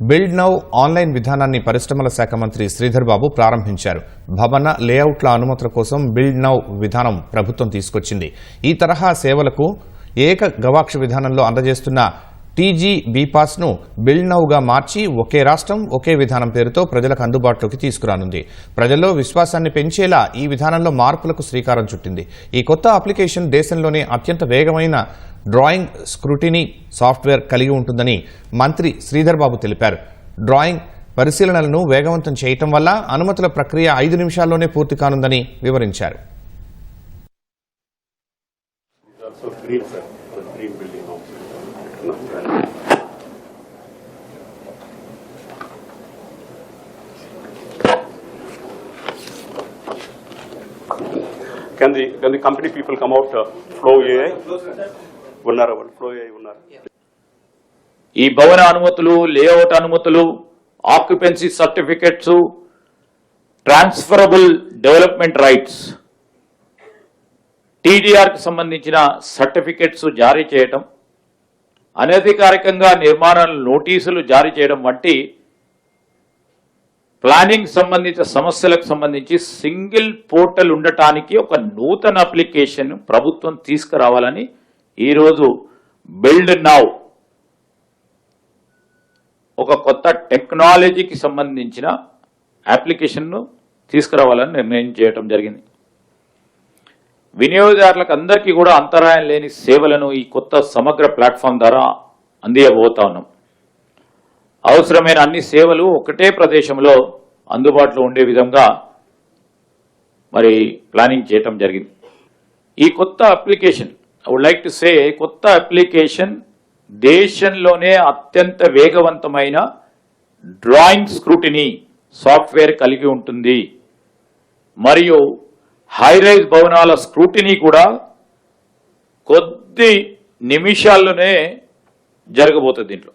Build now online విధానాన్ని పరిశ్రమల శాఖ మంత్రి శ్రీధర్ బాబు ప్రారంభించారు. భవన లేఅవుట్ల అనుమతుల కోసం బిల్డ్ నౌ విధానం ప్రభుత్వం తీసుకొచ్చింది. ఈ తరహా సేవలకు ఏక గవాక్ష విధానంలో అందజేస్తున్న టీజీ బీపాస్ను బిల్డ్ నౌగా మార్చి ఒకే రాష్ట్రం ఒకే విధానం పేరుతో ప్రజలకు అందుబాటులోకి తీసుకురానుంది. ప్రజల్లో విశ్వాసాన్ని పెంచేలా ఈ విధానంలో మార్పులకు శ్రీకారం చుట్టింది. ఈ కొత్త అప్లికేషన్ దేశంలోనే అత్యంత వేగమైన డ్రాయింగ్ స్క్రూటినీ సాఫ్ట్వేర్ కలిగి ఉంటుందని మంత్రి శ్రీధర్ బాబు తెలిపారు డ్రాయింగ్ పరిశీలనలను వేగవంతం చేయటం వల్ల అనుమతుల ప్రక్రియ ఐదు నిమిషాల్లోనే పూర్తి కానుందని వివరించారు Can the, can the company people come out, uh, Flow AI? ఉన్నారు వాళ్ళు ఫ్లో అయి ఉన్నారు. ఈ భవన అనుమతులు లేఅవుట్ అనుమతులు occupancy certificates transferable development rights టీడీఆర్కి సంబంధించిన సర్టిఫికెట్స్ జారీ చేయటం అనధికారికంగా నిర్మాణాల నోటీసులు జారీ చేయడం వంటి ప్లానింగ్ సంబంధిత సమస్యలకు సంబంధించి సింగిల్ పోర్టల్ ఉండటానికి ఒక నూతన అప్లికేషన్ ప్రభుత్వం తీసుకురావాలని ఈరోజు బిల్డ్ నౌ ఒక కొత్త టెక్నాలజీకి సంబంధించిన అప్లికేషన్ను తీసుకురావాలని నిర్ణయం చేయటం జరిగింది. వినియోగదారులకు అందరికీ కూడా అంతరాయం లేని సేవలను ఈ కొత్త సమగ్ర ప్లాట్ఫామ్ ద్వారా అందియబోతా ఉన్నాం. అవసరమైన అన్ని సేవలు ఒకటే ప్రదేశంలో అందుబాటులో ఉండే విధంగా మరి ప్లానింగ్ చేయటం జరిగింది. ఈ కొత్త application would like to say కొత్త అప్లికేషన్ దేశంలోనే అత్యంత వేగవంతమైన డ్రాయింగ్ స్క్రూటినీ సాఫ్ట్వేర్ కలిగి ఉంటుంది. మరియు హైరైజ్ భవనాల స్క్రూటినీ కూడా కొద్ది నిమిషాల్లోనే జరగబోతుంది దీంట్లో.